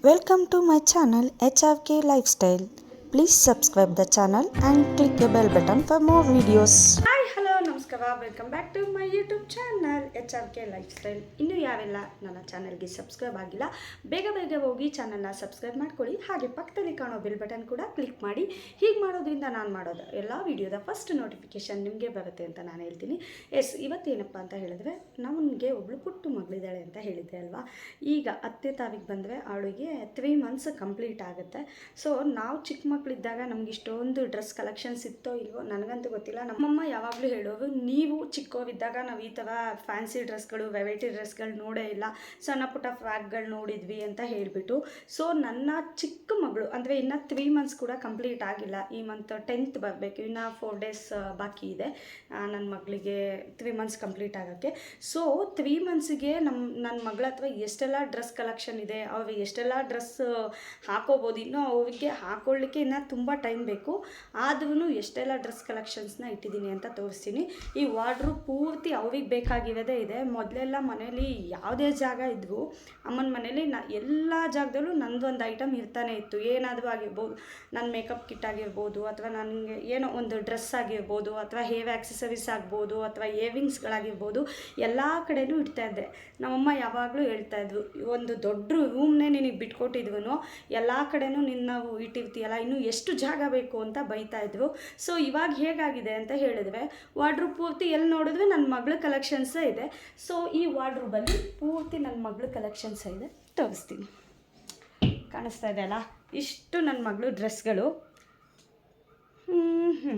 Welcome to my channel HRK Lifestyle. Please subscribe the channel and click the bell button for more videos. ನಮಸ್ಕಾರ welcome back to my YouTube channel H R K lifestyle ಇನ್ನೂ ಯಾವೆಲ್ಲ ನನ್ನ ಚಾನಲ್ಗೆ subscribe ಆಗಿಲ್ಲ, ಬೇಗ ಬೇಗ ಹೋಗಿ ಚಾನಲ್ನ ಸಬ್ಸ್ಕ್ರೈಬ್ ಮಾಡ್ಕೊಳ್ಳಿ. ಹಾಗೆ ಪಕ್ಕದಲ್ಲಿ ಕಾಣೋ ಬೆಲ್ ಬಟನ್ ಕೂಡ ಕ್ಲಿಕ್ ಮಾಡಿ. ಹೀಗೆ ಮಾಡೋದ್ರಿಂದ ನಾನು ಮಾಡೋದು ಎಲ್ಲ ವಿಡಿಯೋದ ಫಸ್ಟ್ ನೋಟಿಫಿಕೇಶನ್ ನಿಮಗೆ ಬರುತ್ತೆ ಅಂತ ನಾನು ಹೇಳ್ತೀನಿ. ಎಸ್ ಇವತ್ತೇನಪ್ಪ ಅಂತ ಹೇಳಿದ್ರೆ, ನಮಗೆ ಒಬ್ಳು ಪುಟ್ಟು ಮಗಳಿದ್ದಾಳೆ ಅಂತ ಹೇಳಿದ್ದೆ ಅಲ್ವಾ? ಈಗ ಹತ್ತನೇ ತಾರೀಕು ಬಂದರೆ ಅವಳಿಗೆ ತ್ರೀ ಮಂತ್ಸ್ ಕಂಪ್ಲೀಟ್ ಆಗುತ್ತೆ. ಸೊ ನಾವು ಚಿಕ್ಕ ಮಕ್ಕಳಿದ್ದಾಗ ನಮ್ಗೆ ಇಷ್ಟೊಂದು ಡ್ರೆಸ್ ಕಲೆಕ್ಷನ್ಸ್ ಇತ್ತೋ ಇಲ್ವೋ, ನನಗಂತೂ ಗೊತ್ತಿಲ್ಲ. ನಮ್ಮಮ್ಮ ಯಾವಾಗಲೂ ಹೇಳೋರು ನೀವು ಚಿಕ್ಕವಿದ್ದಾಗ ನಾವು ಈ ಥರ ಫ್ಯಾನ್ಸಿ ಡ್ರೆಸ್ಗಳು ವೆರೈಟಿ ಡ್ರೆಸ್ಗಳು ನೋಡೇ ಇಲ್ಲ. ಸಣ್ಣ ಪುಟ್ಟ ಫ್ರಾಕ್ಗಳು ನೋಡಿದ್ವಿ ಅಂತ ಹೇಳಿಬಿಟ್ಟು. ಸೊ ನನ್ನ ಚಿಕ್ಕ ಮಗಳು, ಅಂದರೆ ಇನ್ನು ತ್ರೀ ಮಂತ್ಸ್ ಕೂಡ ಕಂಪ್ಲೀಟ್ ಆಗಿಲ್ಲ. ಈ ಮಂತ್ ಟೆಂತ್ ಬರಬೇಕು. ಇನ್ನು ಫೋರ್ ಡೇಸ್ ಬಾಕಿ ಇದೆ. ನನ್ನ ಮಗಳಿಗೆ ತ್ರೀ ಮಂತ್ಸ್ ಕಂಪ್ಲೀಟ್ ಆಗೋಕ್ಕೆ. ಸೊ ತ್ರೀ ಮಂತ್ಸಿಗೆ ನಮ್ಮ ನನ್ನ ಮಗಳ ಹತ್ರ ಎಷ್ಟೆಲ್ಲ ಡ್ರೆಸ್ ಕಲೆಕ್ಷನ್ ಇದೆ, ಅವ್ರಿಗೆ ಎಷ್ಟೆಲ್ಲ ಡ್ರೆಸ್ ಹಾಕೋಬೋದು, ಇನ್ನೂ ಅವ್ರಿಗೆ ಹಾಕೊಳ್ಳಿಕ್ಕೆ ಇನ್ನೂ ತುಂಬ ಟೈಮ್ ಬೇಕು. ಆದ್ರೂ ಎಷ್ಟೆಲ್ಲ ಡ್ರೆಸ್ ಕಲೆಕ್ಷನ್ಸ್ನ ಇಟ್ಟಿದ್ದೀನಿ ಅಂತ ತೋರಿಸ್ತೀನಿ. ಈ ವಾರ್ಡ್ರು ಪೂರ್ತಿ ಅವ್ರಿಗೆ ಬೇಕಾಗಿರೋದೇ ಇದೆ. ಮೊದಲೆಲ್ಲ ಮನೇಲಿ ಯಾವುದೇ ಜಾಗ ಇದ್ವು ಅಮ್ಮನ ಮನೇಲಿ ನ ಎಲ್ಲ ಜಾಗದಲ್ಲೂ ನಂದೊಂದು ಐಟಮ್ ಇರ್ತಾನೆ ಇತ್ತು. ಏನಾದರೂ ಆಗಿರ್ಬೋದು ನನ್ನ ಮೇಕಪ್ ಕಿಟ್ ಆಗಿರ್ಬೋದು, ಅಥವಾ ನನಗೆ ಏನೋ ಒಂದು ಡ್ರೆಸ್ ಆಗಿರ್ಬೋದು, ಅಥವಾ ಹೇರ್ ಆಕ್ಸೆಸರೀಸ್ ಆಗ್ಬೋದು, ಅಥವಾ ಏವಿಂಗ್ಸ್ಗಳಾಗಿರ್ಬೋದು ಎಲ್ಲ ಕಡೆಯೂ ಇಡ್ತಾ ಇದ್ದೆ. ನಮ್ಮಮ್ಮ ಯಾವಾಗಲೂ ಹೇಳ್ತಾ ಇದ್ವು ಒಂದು ದೊಡ್ಡ ರೂಮ್ನೇ ನಿನಗೆ ಬಿಟ್ಕೊಟ್ಟಿದ್ವು ಎಲ್ಲ ಕಡೆನೂ ನಿನ್ನ ಇಟ್ಟಿರ್ತೀಯಲ್ಲ, ಇನ್ನೂ ಎಷ್ಟು ಜಾಗ ಬೇಕು? ಅಂತ ಬೈತಾ ಇದ್ರು ಸೊ ಇವಾಗ ಹೇಗಾಗಿದೆ ಅಂತ ಹೇಳಿದ್ರೆ ವಾರ್ಡ್ರೂಬ್ ಪೂರ್ತಿ ಎಲ್ಲಿ ನೋಡಿದ್ರೆ ನನ್ನ ಮಗಳ ಕಲೆಕ್ಷನ್ಸೇ ಇದೆ. ಸೊ ಈ ವಾರ್ಡ್ರೂಬಲ್ಲಿ ಪೂರ್ತಿ ನನ್ನ ಮಗಳ ಕಲೆಕ್ಷನ್ಸೇ ಇದೆ. ತೋರಿಸ್ತೀನಿ. ಕಾಣಿಸ್ತಾ ಇದೆ ಅಲ್ಲ? ಇಷ್ಟು ನನ್ನ ಮಗಳು ಡ್ರೆಸ್ಗಳು ಹ್ಞೂ ಹ್ಞೂ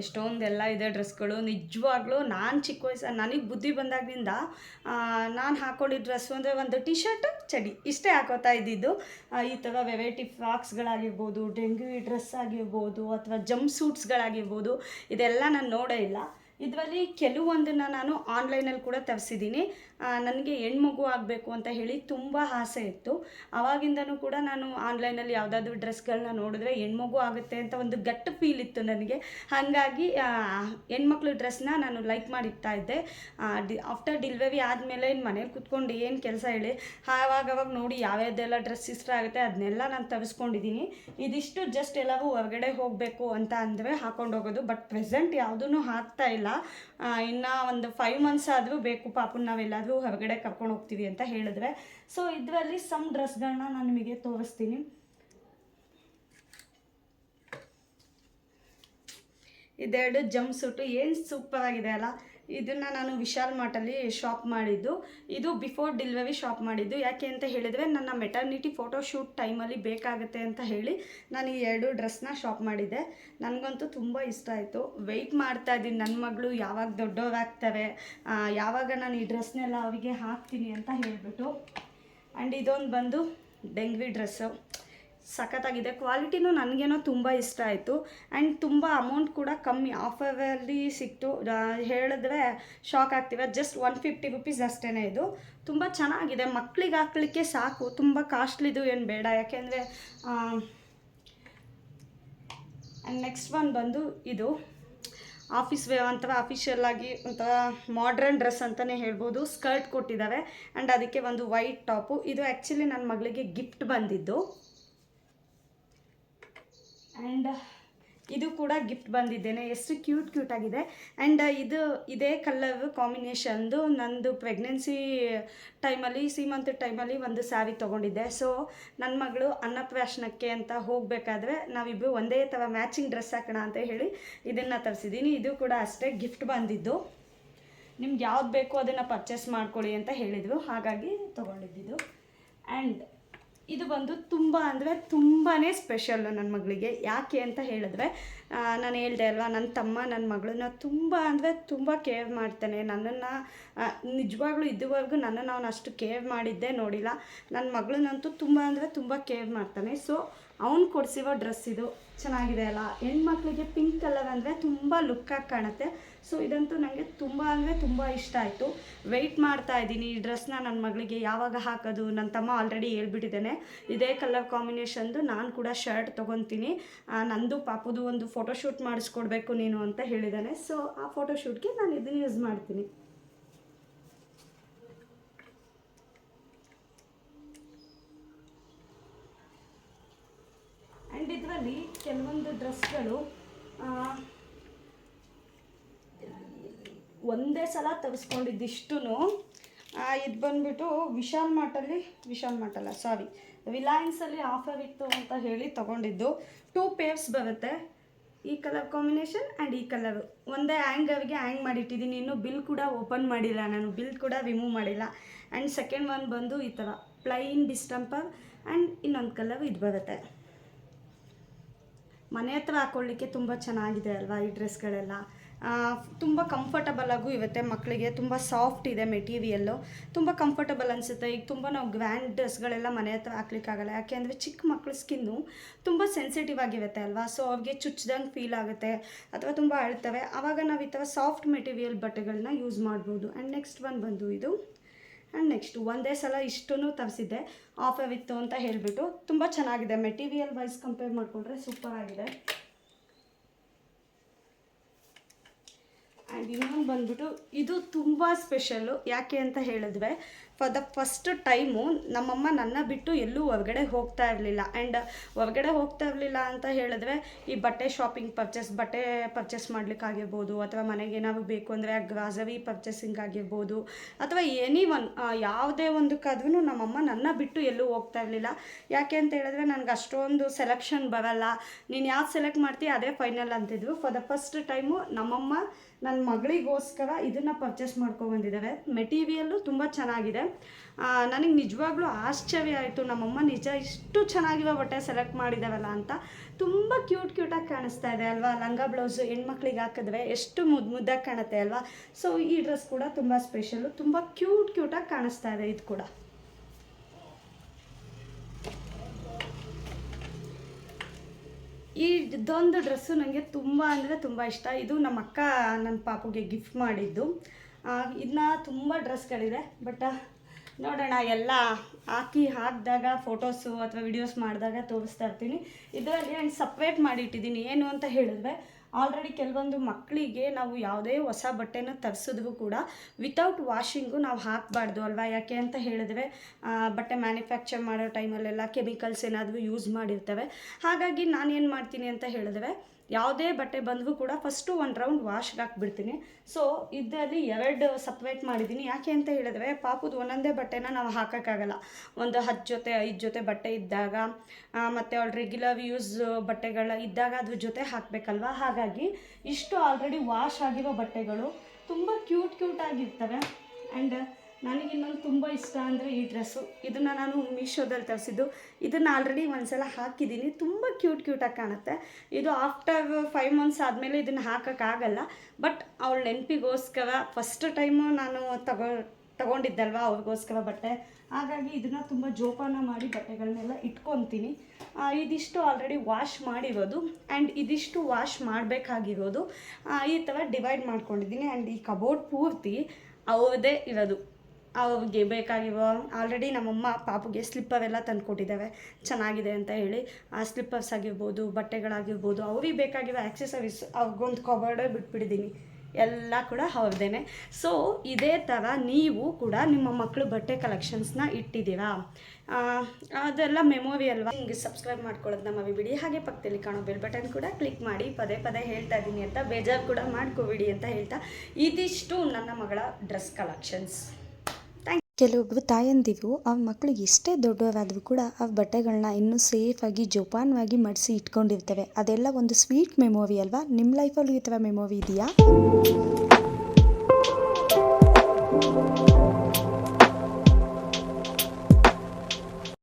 ಎಷ್ಟೊಂದೆಲ್ಲ ಇದೆ ಡ್ರೆಸ್ಗಳು. ನಿಜವಾಗ್ಲೂ ನಾನು ಚಿಕ್ಕ ವಯಸ್ಸಲ್ಲಿ ನನಗೆ ಬುದ್ಧಿ ಬಂದಾಗಿಂದ ನಾನು ಹಾಕ್ಕೊಂಡಿದ್ದ ಡ್ರೆಸ್ಸು ಅಂದರೆ ಒಂದು ಟಿ ಶರ್ಟ್ ಚಡಿ ಇಷ್ಟೇ ಹಾಕೋತಾ ಇದ್ದಿದ್ದು. ಈ ಥರ ವೆರೈಟಿ ಫ್ರಾಕ್ಸ್ಗಳಾಗಿರ್ಬೋದು, ಡೆಂಗ್ಯೂ ಡ್ರೆಸ್ ಆಗಿರ್ಬೋದು ಅಥವಾ ಜಂಪ್ ಸೂಟ್ಸ್ಗಳಾಗಿರ್ಬೋದು, ಇದೆಲ್ಲ ನಾನು ನೋಡೇ ಇಲ್ಲ. ಇದರಲ್ಲಿ ಕೆಲವೊಂದನ್ನು ನಾನು ಆನ್ಲೈನಲ್ಲಿ ಕೂಡ ತರಿಸಿದ್ದೀನಿ. ನನಗೆ ಹೆಣ್ಮಗು ಆಗಬೇಕು ಅಂತ ಹೇಳಿ ತುಂಬ ಆಸೆ ಇತ್ತು. ಆವಾಗಿಂದನೂ ಕೂಡ ನಾನು ಆನ್ಲೈನಲ್ಲಿ ಯಾವುದಾದ್ರೂ ಡ್ರೆಸ್ಗಳನ್ನ ನೋಡಿದ್ರೆ ಹೆಣ್ಮಗು ಆಗುತ್ತೆ ಅಂತ ಒಂದು ಗಟ್ಟ ಫೀಲ್ ಇತ್ತು ನನಗೆ. ಹಾಗಾಗಿ ಹೆಣ್ಮಕ್ಳು ಡ್ರೆಸ್ನ ನಾನು ಲೈಕ್ ಮಾಡಿ ಇಡ್ತಾ ಇದ್ದೆ ಡಿ, ಆಫ್ಟರ್ ಡಿಲ್ವರಿ ಆದಮೇಲೆ ಇನ್ನು ಮನೇಲಿ ಕುತ್ಕೊಂಡು ಏನು ಕೆಲಸ ಹೇಳಿ, ಆವಾಗವಾಗ ನೋಡಿ ಯಾವ್ಯಾವ್ದೆಲ್ಲ ಡ್ರೆಸ್ ಇಷ್ಟ ಆಗುತ್ತೆ ಅದನ್ನೆಲ್ಲ ನಾನು ತರಿಸ್ಕೊಂಡಿದ್ದೀನಿ ಇದಿಷ್ಟು ಜಸ್ಟ್ ಎಲ್ಲವೂ ಹೊರಗಡೆ ಹೋಗಬೇಕು ಅಂತ ಅಂದರೆ ಹಾಕೊಂಡು ಹೋಗೋದು. ಬಟ್ ಪ್ರೆಸೆಂಟ್ ಯಾವುದೂ ಹಾಕ್ತಾ ಇಲ್ಲ. ಇನ್ನು ಒಂದು ಫೈವ್ ಮಂತ್ಸ್ ಆದರೂ ಬೇಕು ಪಾಪುನ ನಾವೆಲ್ಲಾದರೂ ಹೊರಗಡೆ ಕರ್ಕೊಂಡು ಹೋಗ್ತೀವಿ ಅಂತ ಹೇಳಿದ್ರೆ. ಸೊ ಇದರಲ್ಲಿ ಸಮ್ ಡ್ರೆಸ್ಗಳನ್ನ ನಾನು ನಿಮಗೆ ತೋರಿಸ್ತೀನಿ. ಇದೆರಡು ಜಂಪ್ ಸೂಟು ಏನು ಸೂಪರ್ ಆಗಿದೆ ಅಲ್ಲ? ಇದನ್ನು ನಾನು ವಿಶಾಲ್ ಮಾರ್ಟಲ್ಲಿ ಶಾಪ್ ಮಾಡಿದ್ದು. ಇದು ಬಿಫೋರ್ ಡಿಲ್ವರಿ ಶಾಪ್ ಮಾಡಿದ್ದು. ಯಾಕೆ ಅಂತ ಹೇಳಿದರೆ ನನ್ನ ಮೆಟರ್ನಿಟಿ ಫೋಟೋಶೂಟ್ ಟೈಮಲ್ಲಿ ಬೇಕಾಗುತ್ತೆ ಅಂತ ಹೇಳಿ ನಾನು ಈ ಎರಡು ಡ್ರೆಸ್ನ ಶಾಪ್ ಮಾಡಿದ್ದೆ. ನನಗಂತೂ ತುಂಬ ಇಷ್ಟ ಆಯಿತು. ವೆಯ್ಟ್ ಮಾಡ್ತಾ ಇದ್ದೀನಿ. ನನ್ನ ಮಗಳು ಯಾವಾಗ ದೊಡ್ಡವಾಗ್ತವೆ ಯಾವಾಗ ನಾನು ಈ ಡ್ರೆಸ್ನೆಲ್ಲ ಅವರಿಗೆ ಹಾಕ್ತೀನಿ ಅಂತ ಹೇಳಿಬಿಟ್ಟು. ಆ್ಯಂಡ್ ಇದೊಂದು ಬಂದು ಡೆಂಗ್ವಿ ಡ್ರೆಸ್ಸು ಸಖತ್ತಾಗಿದೆ. ಕ್ವಾಲಿಟಿನೂ ನನಗೇನೋ ತುಂಬ ಇಷ್ಟ ಆಯಿತು. ಆ್ಯಂಡ್ ತುಂಬ ಅಮೌಂಟ್ ಕೂಡ ಕಮ್ಮಿ. ಆಫರಲ್ಲಿ ಸಿಕ್ತು. ಹೇಳಿದ್ರೆ ಶಾಕ್ ಆಗ್ತೀವಿ. ಜಸ್ಟ್ ಒನ್ ಫಿಫ್ಟಿ ರುಪೀಸ್ ಅಷ್ಟೇ ಇದು. ತುಂಬ ಚೆನ್ನಾಗಿದೆ. ಮಕ್ಳಿಗೆ ಹಾಕ್ಲಿಕ್ಕೆ ಸಾಕು. ತುಂಬ ಕಾಸ್ಟ್ಲಿದು ಏನು ಬೇಡ. ಯಾಕೆಂದರೆ ಆ್ಯಂಡ್ ನೆಕ್ಸ್ಟ್ ಒನ್ ಬಂದು ಇದು ಆಫೀಸ್ ವೇ ಒಂಥರ ಅಫಿಷಿಯಲ್ ಆಗಿ ಒಂಥರ ಮಾಡ್ರನ್ ಡ್ರೆಸ್ ಅಂತಲೇ ಹೇಳ್ಬೋದು. ಸ್ಕರ್ಟ್ ಕೊಟ್ಟಿದ್ದಾವೆ ಆ್ಯಂಡ್ ಅದಕ್ಕೆ ಒಂದು ವೈಟ್ ಟಾಪು. ಇದು ಆ್ಯಕ್ಚುಲಿ ನನ್ನ ಮಗಳಿಗೆ ಗಿಫ್ಟ್ ಬಂದಿದ್ದು. ಆ್ಯಂಡ್ ಇದು ಕೂಡ ಗಿಫ್ಟ್ ಬಂದಿದ್ದೇನೆ. ಎಷ್ಟು ಕ್ಯೂಟ್ ಕ್ಯೂಟ್ ಆಗಿದೆ. ಆ್ಯಂಡ್ ಇದು ಇದೇ ಕಲರ್ ಕಾಂಬಿನೇಷನ್ದು ನಂದು ಪ್ರೆಗ್ನೆನ್ಸಿ ಟೈಮಲ್ಲಿ ಸೀಮಂತ್ ಟೈಮಲ್ಲಿ ಒಂದು ಸ್ಯಾರಿ ತೊಗೊಂಡಿದ್ದೆ. ಸೊ ನನ್ನ ಮಗಳು ಅನ್ನಪ್ರಾಶನಕ್ಕೆ ಅಂತ ಹೋಗಬೇಕಾದ್ರೆ ನಾವಿಬ್ಬರು ಒಂದೇ ಥರ ಮ್ಯಾಚಿಂಗ್ ಡ್ರೆಸ್ ಹಾಕೋಣ ಅಂತ ಹೇಳಿ ಇದನ್ನು ತರಿಸಿದ್ದೀನಿ. ಇದು ಕೂಡ ಅಷ್ಟೇ ಗಿಫ್ಟ್ ಬಂದಿದ್ದು. ನಿಮ್ಗೆ ಯಾವ್ದು ಬೇಕೋ ಅದನ್ನು ಪರ್ಚೇಸ್ ಮಾಡ್ಕೊಳ್ಳಿ ಅಂತ ಹೇಳಿದರು. ಹಾಗಾಗಿ ತೊಗೊಂಡಿದ್ದು. ಆ್ಯಂಡ್ ಇದು ಬಂದು ತುಂಬ ಅಂದರೆ ತುಂಬಾ ಸ್ಪೆಷಲ್ಲು ನನ್ನ ಮಗಳಿಗೆ. ಯಾಕೆ ಅಂತ ಹೇಳಿದ್ರೆ ನಾನು ಹೇಳ್ದೆ ಅಲ್ವಾ ನನ್ನ ತಮ್ಮ ನನ್ನ ಮಗಳನ್ನ ತುಂಬ ಅಂದರೆ ತುಂಬ ಕೇರ್ ಮಾಡ್ತಾನೆ. ನನ್ನನ್ನು ನಿಜವಾಗ್ಲೂ ಇದುವರೆಗೂ ನನ್ನನ್ನು ಅವನು ಅಷ್ಟು ಕೇರ್ ಮಾಡಿದ್ದೇ ನೋಡಿಲ್ಲ. ನನ್ನ ಮಗಳನ್ನಂತೂ ತುಂಬ ಅಂದರೆ ತುಂಬ ಕೇರ್ ಮಾಡ್ತಾನೆ. ಸೊ ಅವ್ನು ಕೊಡಿಸಿರೋ ಡ್ರೆಸ್ ಇದು ಚೆನ್ನಾಗಿದೆ ಅಲ್ಲ. ಹೆಣ್ಮಕ್ಳಿಗೆ ಪಿಂಕ್ ಕಲರ್ ಅಂದರೆ ತುಂಬ ಲುಕ್ಕಾಗಿ ಕಾಣುತ್ತೆ. ಸೊ ಇದಂತೂ ನನಗೆ ತುಂಬ ಅಂದರೆ ತುಂಬ ಇಷ್ಟ ಆಯಿತು. ವೆಯ್ಟ್ ಮಾಡ್ತಾ ಇದ್ದೀನಿ ಈ ಡ್ರೆಸ್ನ ನನ್ನ ಮಗಳಿಗೆ ಯಾವಾಗ ಹಾಕೋದು? ನನ್ನ ತಮ್ಮ ಆಲ್ರೆಡಿ ಹೇಳ್ಬಿಟ್ಟಿದ್ದೇನೆ. ಇದೇ ಕಲರ್ ಕಾಂಬಿನೇಷನ್ದು ನಾನು ಕೂಡ ಶರ್ಟ್ ತೊಗೊತೀನಿ. ನಂದು ಪಾಪದು ಒಂದು ಫೋಟೋಶೂಟ್ ಮಾಡಿಸ್ಕೊಡ್ಬೇಕು ನೀನು ಅಂತ ಹೇಳಿದ್ದಾನೆ. ಸೊ ಆ ಫೋಟೋಶೂಟ್ಗೆ ನಾನು ಇದನ್ನು ಯೂಸ್ ಮಾಡ್ತೀನಿ. ಇದರಲ್ಲಿ ಕೆಲವೊಂದು ಡ್ರೆಸ್ಗಳು ಒಂದೇ ಸಲ ತರಿಸ್ಕೊಂಡಿದ್ದಿಷ್ಟು ಇದು ಬಂದ್ಬಿಟ್ಟು ವಿಶಾಲ್ ಮಾರ್ಟಲ್ಲಿ, ವಿಶಾಲ್ ಮಾರ್ಟಲ್ಲ, ಸಾರಿ, ರಿಲಯನ್ಸಲ್ಲಿ ಆಫರ್ ಇತ್ತು ಅಂತ ಹೇಳಿ ತೊಗೊಂಡಿದ್ದು. ಟೂ ಪೇರ್ಸ್ ಬರುತ್ತೆ. ಈ ಕಲರ್ ಕಾಂಬಿನೇಷನ್ ಆ್ಯಂಡ್ ಈ ಕಲರ್ ಒಂದೇ ಆ್ಯಂಗರ್ಗೆ ಆ್ಯಂಗ್ ಮಾಡಿಟ್ಟಿದ್ದೀನಿ. ಇನ್ನು ಬಿಲ್ ಕೂಡ ಓಪನ್ ಮಾಡಿಲ್ಲ. ನಾನು ಬಿಲ್ ಕೂಡ ರಿಮೂವ್ ಮಾಡಿಲ್ಲ. ಆ್ಯಂಡ್ ಸೆಕೆಂಡ್ ಒನ್ ಬಂದು ಈ ಥರ ಪ್ಲೈನ್ ಡಿಸ್ಟಂಪರ್ ಆ್ಯಂಡ್ ಇನ್ನೊಂದು ಕಲರ್ ಇದು ಬರುತ್ತೆ. ಮನೆ ಹತ್ರ ಹಾಕೊಳ್ಳಿಕ್ಕೆ ತುಂಬ ಚೆನ್ನಾಗಿದೆ ಅಲ್ವಾ ಈ ಡ್ರೆಸ್ಗಳೆಲ್ಲ ತುಂಬ ಕಂಫರ್ಟಬಲ್ ಇವತ್ತೆ ಮಕ್ಕಳಿಗೆ ತುಂಬ ಸಾಫ್ಟ್ ಇದೆ ಮೆಟೀರಿಯಲ್ಲು ತುಂಬ ಕಂಫರ್ಟಬಲ್ ಅನಿಸುತ್ತೆ. ಈಗ ತುಂಬ ನಾವು ಗ್ರ್ಯಾಂಡ್ ಡ್ರೆಸ್ಗಳೆಲ್ಲ ಮನೆ ಹತ್ರ ಹಾಕ್ಲಿಕ್ಕಾಗಲ್ಲ. ಯಾಕೆ ಅಂದರೆ ಚಿಕ್ಕ ಮಕ್ಕಳ ಸ್ಕಿನ್ನು ತುಂಬ ಸೆನ್ಸಿಟಿವ್ ಆಗಿರುತ್ತೆ ಅಲ್ವಾ? ಸೊ ಅವ್ರಿಗೆ ಚುಚ್ಚಿದಂಗೆ ಫೀಲ್ ಆಗುತ್ತೆ ಅಥವಾ ತುಂಬ ಅಳ್ತವೆ. ಆವಾಗ ನಾವು ಈ ಥರ ಸಾಫ್ಟ್ ಮೆಟೀರಿಯಲ್ ಬಟ್ಟೆಗಳನ್ನ ಯೂಸ್ ಮಾಡ್ಬೋದು. ಆ್ಯಂಡ್ ನೆಕ್ಸ್ಟ್ ಒಂದು ಬಂದು ಇದು ಆ್ಯಂಡ್ ನೆಕ್ಸ್ಟ್ ಒಂದೇ ಸಲ ಇಷ್ಟೂ ತರಿಸಿದ್ದೆ. ಆಫರ್ ಇತ್ತು ಅಂತ ಹೇಳಿಬಿಟ್ಟು ತುಂಬ ಚೆನ್ನಾಗಿದೆ. ಮೆಟೀರಿಯಲ್ ವೈಸ್ ಕಂಪೇರ್ ಮಾಡಿಕೊಂಡ್ರೆ ಸೂಪರ್ ಆಗಿದೆ. ಆ್ಯಂಡ್ ಇನ್ನೊಂದು ಬಂದ್ಬಿಟ್ಟು ಇದು ತುಂಬ ಸ್ಪೆಷಲ್ಲು. ಯಾಕೆ ಅಂತ ಹೇಳಿದ್ವಿ ಫಾರ್ ದ ಫಸ್ಟ್ ಟೈಮು ನಮ್ಮಮ್ಮ ನನ್ನ ಬಿಟ್ಟು ಎಲ್ಲೂ ಹೊರಗಡೆ ಹೋಗ್ತಾ ಇರಲಿಲ್ಲ. ಆ್ಯಂಡ್ ಹೊರಗಡೆ ಹೋಗ್ತಾ ಇರಲಿಲ್ಲ ಅಂತ ಹೇಳಿದ್ರೆ, ಈ ಬಟ್ಟೆ ಶಾಪಿಂಗ್ ಪರ್ಚೇಸ್ ಬಟ್ಟೆ ಪರ್ಚೇಸ್ ಮಾಡ್ಲಿಕ್ಕಾಗಿರ್ಬೋದು ಅಥವಾ ಮನೆಗೆ ಏನಾದ್ರು ಬೇಕು ಅಂದರೆ ಗ್ರಾಸರಿ ಪರ್ಚೇಸಿಂಗ್ ಆಗಿರ್ಬೋದು, ಅಥವಾ ಎನಿ ಒನ್ ಯಾವುದೇ ಒಂದಕ್ಕಾದ್ರೂ ನಮ್ಮಮ್ಮ ನನ್ನ ಬಿಟ್ಟು ಎಲ್ಲೂ ಹೋಗ್ತಾ ಇರಲಿಲ್ಲ. ಯಾಕೆ ಅಂತ ಹೇಳಿದ್ರೆ, ನನಗೆ ಅಷ್ಟೊಂದು ಸೆಲೆಕ್ಷನ್ ಬರಲ್ಲ. ನೀನು ಯಾವ್ದು ಸೆಲೆಕ್ಟ್ ಮಾಡ್ತೀಯ, ಅದೇ ಫೈನಲ್ ಅಂತಿದ್ರು ಫಾರ್ ದ ಫಸ್ಟ್ ಟೈಮು ನಮ್ಮಮ್ಮ ನನ್ನ ಮಗಳಿಗೋಸ್ಕರ ಇದನ್ನು ಪರ್ಚೇಸ್ ಮಾಡ್ಕೊಬಂದಿದ್ದಾರೆ ಮೆಟೀರಿಯಲ್ಲು ತುಂಬ ಚೆನ್ನಾಗಿದೆ. ನನಗೆ ನಿಜವಾಗ್ಲೂ ಆಶ್ಚರ್ಯ ಆಯಿತು. ನಮ್ಮಮ್ಮ ನಿಜ ಇಷ್ಟು ಚೆನ್ನಾಗಿರೋ ಬಟ್ಟೆ ಸೆಲೆಕ್ಟ್ ಮಾಡಿದ್ದಾವಲ್ಲ ಅಂತ. ತುಂಬ ಕ್ಯೂಟ್ ಕ್ಯೂಟಾಗಿ ಕಾಣಿಸ್ತಾ ಇದೆ ಅಲ್ವಾ? ಲಂಗ ಬ್ಲೌಸು ಹೆಣ್ಮಕ್ಳಿಗೆ ಹಾಕಿದ್ರೆ ಎಷ್ಟು ಮುದ್ದು ಮುದ್ದಾಗಿ ಕಾಣುತ್ತೆ ಅಲ್ವಾ? ಸೊ ಈ ಡ್ರೆಸ್ ಕೂಡ ತುಂಬ ಸ್ಪೆಷಲು ತುಂಬ ಕ್ಯೂಟ್ ಕ್ಯೂಟಾಗಿ ಕಾಣಿಸ್ತಾ ಇದೆ ಇದು ಕೂಡ. ಈ ಇದೊಂದು ಡ್ರೆಸ್ಸು ನನಗೆ ತುಂಬ ಅಂದರೆ ತುಂಬ ಇಷ್ಟ. ಇದು ನಮ್ಮ ಅಕ್ಕ ನನ್ನ ಪಾಪುಗೆ ಗಿಫ್ಟ್ ಮಾಡಿದ್ದು. ಇದನ್ನ ತುಂಬ ಡ್ರೆಸ್ಗಳಿದೆ ಬಟ್ ನೋಡೋಣ, ಎಲ್ಲ ಹಾಕಿ ಹಾಕಿದಾಗ ಫೋಟೋಸು ಅಥವಾ ವಿಡಿಯೋಸ್ ಮಾಡಿದಾಗ ತೋರಿಸ್ತಾ ಇರ್ತೀನಿ. ಇದರಲ್ಲಿ ನಾನು ಸಪ್ರೇಟ್ ಮಾಡಿಟ್ಟಿದ್ದೀನಿ. ಏನು ಅಂತ ಹೇಳಿದ್ರೆ ಆಲ್ರೆಡಿ ಕೆಲವೊಂದು ಮಕ್ಕಳಿಗೆ ನಾವು ಯಾವುದೇ ಹೊಸ ಬಟ್ಟೆನ ತರಿಸಿದ್ರು ಕೂಡ ವಿತೌಟ್ ವಾಷಿಂಗು ನಾವು ಹಾಕಬಾರ್ದು ಅಲ್ವಾ? ಯಾಕೆ ಅಂತ ಹೇಳಿದ್ರೆ ಬಟ್ಟೆ ಮ್ಯಾನುಫ್ಯಾಕ್ಚರ್ ಮಾಡೋ ಟೈಮಲ್ಲೆಲ್ಲ ಕೆಮಿಕಲ್ಸ್ ಏನಾದರೂ ಯೂಸ್ ಮಾಡಿರ್ತವೆ. ಹಾಗಾಗಿ ನಾನೇನು ಮಾಡ್ತೀನಿ ಅಂತ ಹೇಳಿದ್ರೆ ಯಾವುದೇ ಬಟ್ಟೆ ಬಂದರೂ ಕೂಡ ಫಸ್ಟು ಒಂದು ರೌಂಡ್ ವಾಶ್ಗೆ ಹಾಕ್ಬಿಡ್ತೀನಿ. ಸೊ ಇದರಲ್ಲಿ ಎರಡು ಸಪ್ರೇಟ್ ಮಾಡಿದ್ದೀನಿ. ಯಾಕೆ ಅಂತ ಹೇಳಿದ್ರೆ, ಪಾಪದ ಒಂದೊಂದೇ ಬಟ್ಟೆನ ನಾವು ಹಾಕೋಕ್ಕಾಗಲ್ಲ. ಒಂದು ಹತ್ತು ಜೊತೆ, ಐದು ಜೊತೆ ಬಟ್ಟೆ ಇದ್ದಾಗ ಮತ್ತು ಅವಳು ರೆಗ್ಯುಲರ್ ಯೂಸ್ ಬಟ್ಟೆಗಳ ಇದ್ದಾಗ ಅದ್ರ ಜೊತೆ ಹಾಕಬೇಕಲ್ವ? ಹಾಗಾಗಿ, ಇಷ್ಟು ಆಲ್ರೆಡಿ ವಾಶ್ ಆಗಿರೋ ಬಟ್ಟೆಗಳು ತುಂಬ ಕ್ಯೂಟ್ ಕ್ಯೂಟ್ ಆಗಿರ್ತವೆ. ಆ್ಯಂಡ್ ನನಗೆ ಇನ್ನೊಂದು ತುಂಬ ಇಷ್ಟ ಅಂದರೆ ಈ ಡ್ರೆಸ್ಸು ಇದನ್ನು ನಾನು ಮೀಶೋದಲ್ಲಿ ತರಿಸಿದ್ದು. ಇದನ್ನು ಆಲ್ರೆಡಿ ಒಂದ್ಸಲ ಹಾಕಿದ್ದೀನಿ. ತುಂಬ ಕ್ಯೂಟ್ ಕ್ಯೂಟಾಗಿ ಕಾಣುತ್ತೆ. ಇದು ಆಫ್ಟರ್ ಫೈವ್ ಮಂತ್ಸ್ ಆದಮೇಲೆ ಇದನ್ನು ಹಾಕೋಕ್ಕಾಗಲ್ಲ ಬಟ್ ಅವಳ ನೆನಪಿಗೋಸ್ಕರ ಫಸ್ಟ್ ಟೈಮು ನಾನು ತಗೋ, ತಗೊಂಡಿದ್ದಲ್ವ ಅವ್ರಿಗೋಸ್ಕರ ಬಟ್ಟೆ. ಹಾಗಾಗಿ ಇದನ್ನು ತುಂಬ ಜೋಪಾನ ಮಾಡಿ ಬಟ್ಟೆಗಳನ್ನೆಲ್ಲ ಇಟ್ಕೊತೀನಿ. ಇದಿಷ್ಟು ಆಲ್ರೆಡಿ ವಾಶ್ ಮಾಡಿರೋದು. ಆ್ಯಂಡ್ ಇದಿಷ್ಟು ವಾಶ್ ಮಾಡಬೇಕಾಗಿರೋದು. ಈ ಥರ ಡಿವೈಡ್ ಮಾಡ್ಕೊಂಡಿದ್ದೀನಿ. ಆ್ಯಂಡ್ ಈ ಕಬೋರ್ಡ್ ಪೂರ್ತಿ ಅವ್ರದ್ದೇ ಇರೋದು. ಅವ್ರಿಗೆ ಬೇಕಾಗಿವೋ ಆಲ್ರೆಡಿ ನಮ್ಮಮ್ಮ ಪಾಪುಗೆ ಸ್ಲಿಪ್ಪರ್ ತಂದು ತಂದುಕೊಟ್ಟಿದ್ದಾವೆ. ಚೆನ್ನಾಗಿದೆ ಅಂತ ಹೇಳಿ. ಆ ಸ್ಲಿಪ್ಪರ್ಸ್ ಆಗಿರ್ಬೋದು, ಬಟ್ಟೆಗಳಾಗಿರ್ಬೋದು, ಅವ್ರಿಗೆ ಬೇಕಾಗಿರೋ ಆ್ಯಕ್ಸೆಸರೀಸ್ ಅವ್ರಿಗೊಂದು ಕವರ್ಡೇ ಬಿಟ್ಬಿಟ್ಟಿದ್ದೀನಿ. ಎಲ್ಲ ಕೂಡ ಅವ್ರದ್ದೇ ಸೊ ಇದೇ ಥರ ನೀವು ಕೂಡ ನಿಮ್ಮ ಮಕ್ಕಳು ಬಟ್ಟೆ ಕಲೆಕ್ಷನ್ಸ್ನ ಇಟ್ಟಿದ್ದೀರಾ? ಅದೆಲ್ಲ ಮೆಮೊರಿ ಅಲ್ವಾ? ಹಿಂಗೆ ಸಬ್ಸ್ಕ್ರೈಬ್ ಮಾಡ್ಕೊಳ್ಳೋದು ನಮ್ಮ ಬಿಡಿ ಹಾಗೆ ಪಕ್ಕದಲ್ಲಿ ಕಾಣೋ ಬೆಲ್ ಬಟನ್ ಕೂಡ ಕ್ಲಿಕ್ ಮಾಡಿ. ಪದೇ ಪದೇ ಹೇಳ್ತಾ ಇದ್ದೀನಿ ಅಂತ, ಬೇಜಾರು ಕೂಡ ಮಾಡ್ಕೋಬಿಡಿ ಅಂತ ಹೇಳ್ತಾ, ಇದಿಷ್ಟು ನನ್ನ ಮಗಳ ಡ್ರೆಸ್ ಕಲೆಕ್ಷನ್ಸ್ ಕೆಲವೊಬ್ಬರು ತಾಯಂದಿರು, ಅವ್ರ ಮಕ್ಕಳು ಎಷ್ಟೇ ದೊಡ್ಡವರಾದರೂ ಕೂಡ ಆ ಬಟ್ಟೆಗಳನ್ನ ಇನ್ನೂ ಸೇಫಾಗಿ, ಜೋಪಾನವಾಗಿ ಮಡಿಸಿ ಇಟ್ಕೊಂಡಿರ್ತವೆ. ಅದೆಲ್ಲ ಒಂದು ಸ್ವೀಟ್ ಮೆಮೊರಿ ಅಲ್ವಾ? ನಿಮ್ಮ ಲೈಫಲ್ಲೂ ಈ ಥರ ಮೆಮೊರಿ ಇದೆಯಾ?